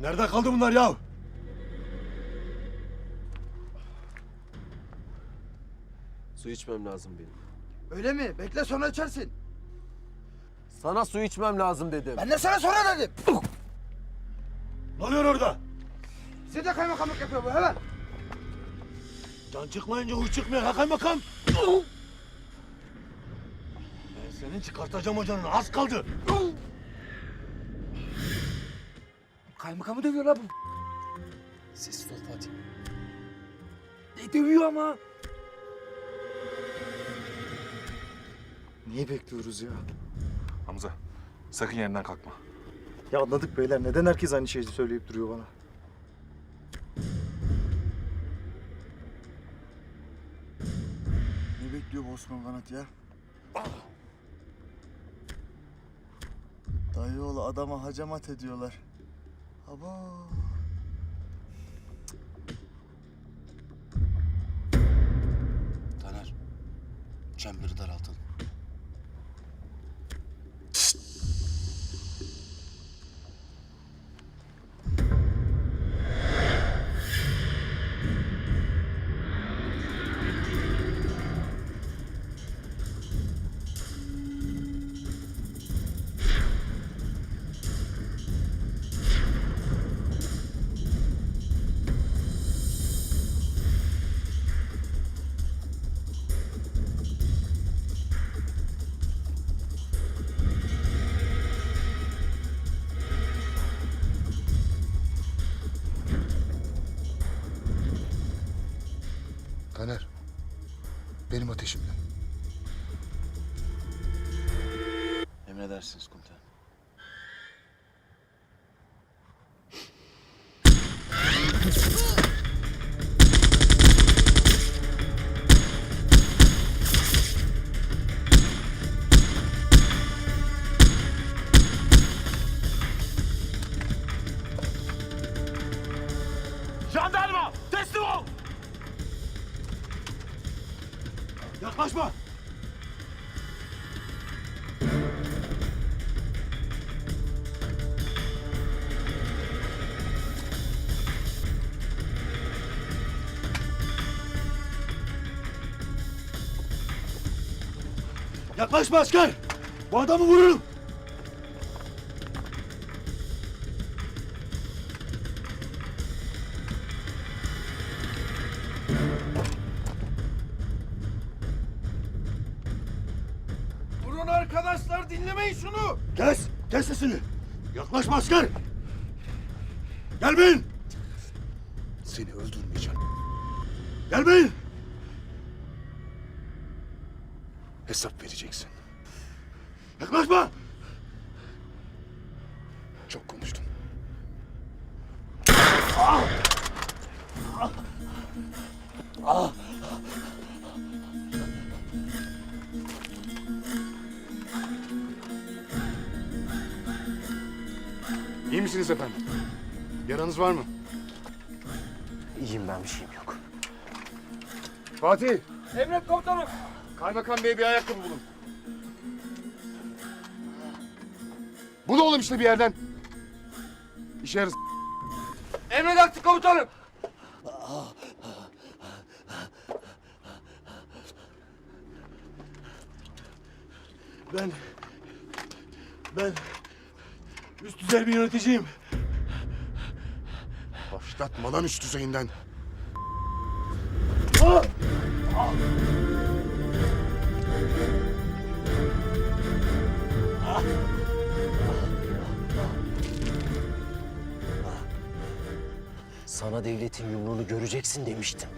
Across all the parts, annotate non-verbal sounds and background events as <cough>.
Nerede kaldı bunlar ya? Su içmem lazım benim. Öyle mi? Bekle sonra içersin. Sana su içmem lazım dedim. Ben de sana sonra dedim. Ne oluyor orada? Size de kaymakamlık yapıyor bu hemen. Can çıkmayınca huy çıkmıyor ha kaymakam. Ben senin çıkartacağım hocanın az kaldı. Kaymakamı dövüyor la bu. Sessiz ol Fatih. Ne dövüyor ama? Niye bekliyoruz ya? Hamza sakın yerinden kalkma. Ya anladık beyler. Neden herkes aynı şeyi söyleyip duruyor bana? Ne bekliyor bu Osman Kanat ya? Dayıoğlu adama hacamat ediyorlar. Aba. Taner, çemberi daraltalım. Benim ateşimden. Emredersiniz komutanım. <laughs> Yaklaşma. Yaklaşma asker. Bu adamı vururum. Durun arkadaşlar dinlemeyin şunu. Kes! Kes sesini! Yaklaşma asker! Gelmeyin! Seni öldürmeyeceğim. Gelmeyin! Hesap vereceksin. Yaklaşma! Çok konuştun. İyi misiniz efendim? Yaranız var mı? İyiyim ben bir şeyim yok. Fatih, Emret komutanım. Kaymakam Bey'e bir ayakkabı bulun. Bul oğlum işte bir yerden. İşe yarasın. Emredersin komutanım. Ben... Ben... Üst düzey bir yöneticiyim. Başlatma lan üst düzeyinden. Ah! Sana devletin yumruğunu göreceksin demiştim.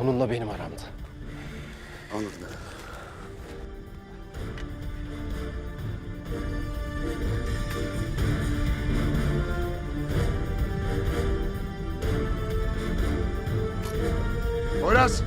Onunla benim aramda. Anladım. Poyraz!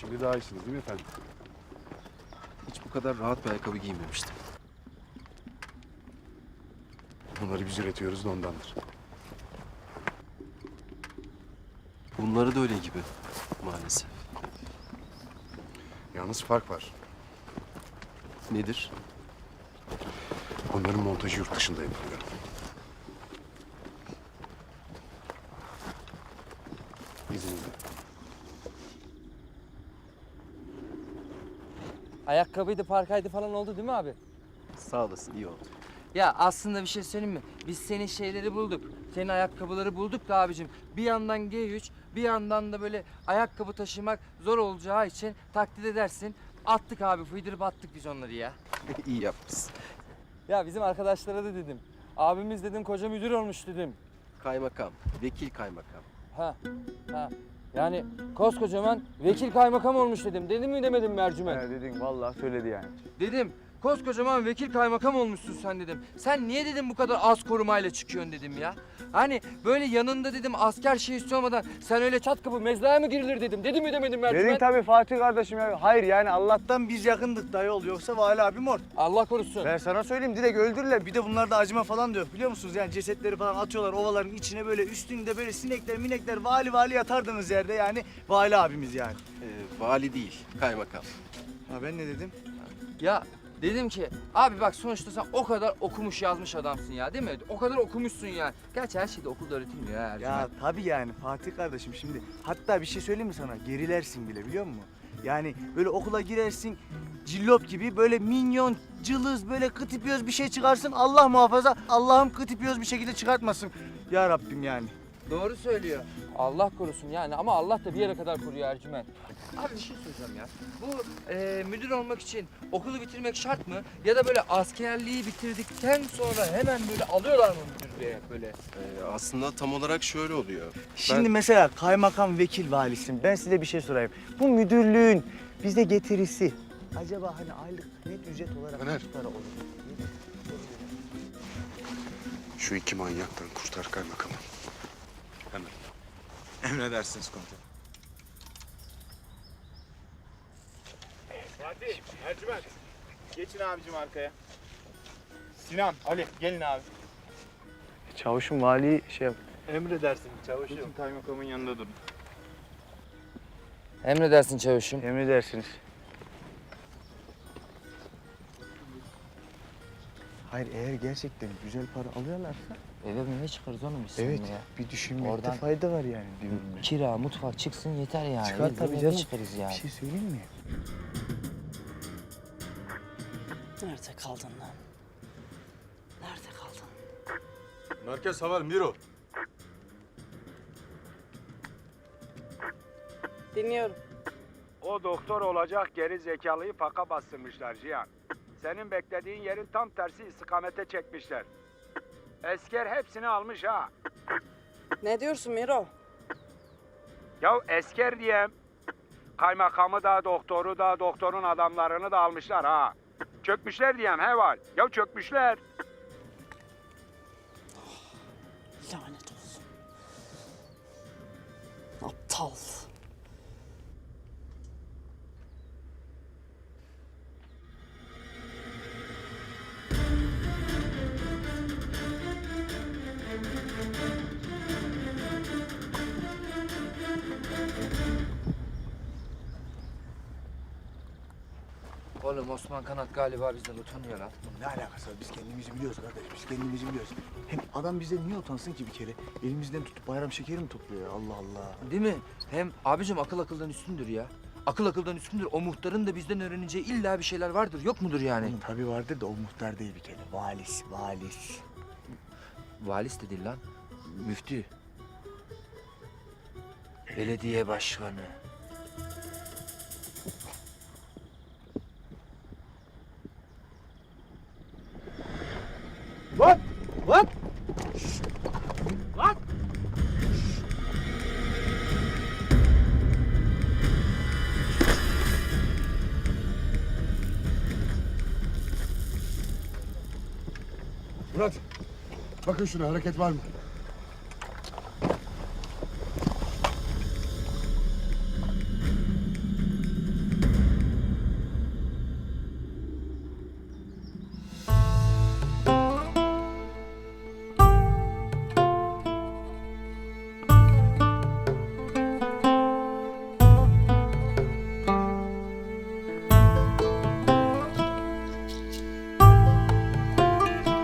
Şimdi daha iyisiniz değil mi efendim? Hiç bu kadar rahat bir ayakkabı giymemiştim. Bunları biz üretiyoruz da ondandır. Bunları da öyle gibi maalesef. Yalnız fark var. Nedir? Onların montajı yurt dışında yapılıyor. Ayakkabıydı, parkaydı falan oldu değil mi abi? Sağ olasın iyi oldu. Ya aslında bir şey söyleyeyim mi? Biz senin şeyleri bulduk. Senin ayakkabıları bulduk da abicim. Bir yandan G3, bir yandan da böyle ayakkabı taşımak zor olacağı için taklit edersin. Attık abi, fıydırıp attık biz onları ya. <laughs> iyi yapmışsın. Ya bizim arkadaşlara da dedim. Abimiz dedim koca müdür olmuş dedim. Kaymakam, vekil kaymakam. Ha, ha. Yani koskocaman vekil kaymakam olmuş dedim. Dedim mi demedim mi Ercüment? dedin vallahi söyledi yani. Dedim. Koskocaman vekil kaymakam olmuşsun sen dedim. Sen niye dedim bu kadar az korumayla çıkıyorsun dedim ya. Hani böyle yanında dedim asker şeysi olmadan sen öyle çat kapı mezraya mı girilir dedim. Dedim mi demedim Dedin Ercüment? tabii Fatih kardeşim ya. Hayır yani Allah'tan biz yakındık dayı ol yoksa Vali abim or. Allah korusun. Ben sana söyleyeyim direkt öldürürler. Bir de bunlarda acıma falan da yok biliyor musunuz? Yani cesetleri falan atıyorlar ovaların içine böyle üstünde böyle sinekler minekler vali vali yatardınız yerde yani vali abimiz yani. Ee, vali değil, kaymakam. Ha ben ne dedim? Ya dedim ki abi bak sonuçta sen o kadar okumuş yazmış adamsın ya değil mi? O kadar okumuşsun ya. Gerçi her şey de okulda öğretilmiyor ya Ercüment. Ya tabii yani Fatih kardeşim şimdi hatta bir şey söyleyeyim mi sana? Gerilersin bile biliyor musun? Yani böyle okula girersin cillop gibi böyle minyon, cılız böyle kıtıpıyoruz bir şey çıkarsın Allah muhafaza Allah'ım kıtıpıyoruz bir şekilde çıkartmasın. Ya Rabbim yani. Doğru söylüyor. Allah korusun yani ama Allah da bir yere kadar koruyor Ercüment. Abi bir şey söyleyeceğim ya. Bu e, müdür olmak için okulu bitirmek şart mı? Ya da böyle askerliği bitirdikten sonra hemen böyle alıyorlar mı müdürlüğe böyle? Ee, aslında tam olarak şöyle oluyor. Şimdi mesela kaymakam vekil valisin. Ben size bir şey sorayım. Bu müdürlüğün bize getirisi acaba hani aylık net ücret olarak Öner. kaç para olur? Şu iki manyaktan kurtar kaymakamı. Emredersiniz komutanım. Fatih, Ercüment. Geçin abicim arkaya. Sinan, Ali gelin abi. Çavuşum vali şey yap. Emredersin çavuşum. Geçin kaymakamın yanında durun. Emredersin çavuşum. Emredersiniz. Hayır eğer gerçekten güzel para alıyorlarsa Eve ne çıkarız oğlum biz evet seninle ya? bir düşünmekte Oradan- fayda var yani diyorum ben. Kira, mutfak çıksın yeter yani. Çıkar Biz tabii eve canım. çıkarız yani. Bir şey söyleyeyim mi? Nerede kaldın lan? Nerede kaldın? Merkez Haber Miro. Dinliyorum. O doktor olacak geri zekalıyı paka bastırmışlar Cihan. Senin beklediğin yerin tam tersi istikamete çekmişler. Esker hepsini almış ha. Ne diyorsun Miro? Ya esker diyem. Kaymakamı da doktoru da doktorun adamlarını da almışlar ha. Çökmüşler diyem heval. Ya çökmüşler. Lanet olsun. Aptal. Oğlum Osman Kanat galiba bizden utanıyor lan. Ne alakası var? Biz kendimizi biliyoruz kardeş. Biz kendimizi biliyoruz. Hem adam bize niye utansın ki bir kere? Elimizden tutup bayram şekeri mi topluyor ya? Allah Allah. Değil mi? Hem abicim akıl akıldan üstündür ya. Akıl akıldan üstündür. O muhtarın da bizden öğreneceği illa bir şeyler vardır. Yok mudur yani? Oğlum tabii vardır da o muhtar değil bir kere. Valis, valis. Valis de değil lan. Müftü. Belediye başkanı. Murat, bakın şuna hareket var mı?